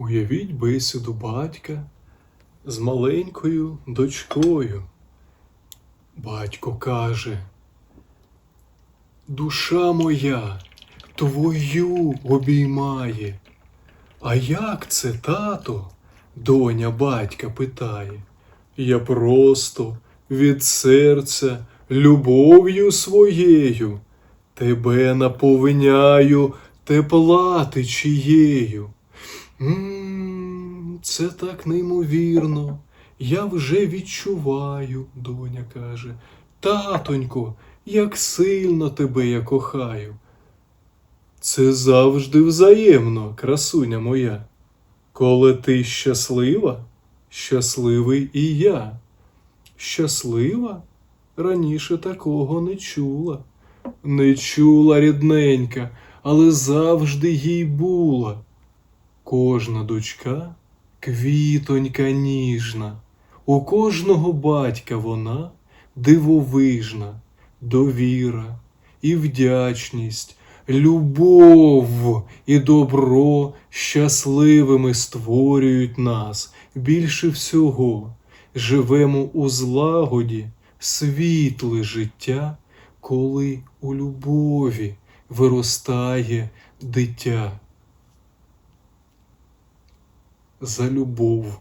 Уявіть бесіду батька з маленькою дочкою. Батько каже, душа моя твою обіймає. А як це, тато? Доня батька питає. Я просто від серця любов'ю своєю тебе наповняю тепла течією. М, Це так неймовірно. Я вже відчуваю, доня каже. Татонько, як сильно тебе я кохаю. Це завжди взаємно, красуня моя. Коли ти щаслива, щасливий і я. Щаслива? Раніше такого не чула. Не чула рідненька, але завжди їй була. Кожна дочка квітонька ніжна, у кожного батька вона дивовижна, довіра і вдячність, любов і добро щасливими створюють нас більше всього. Живемо у злагоді, світле життя, коли у любові виростає дитя. За любов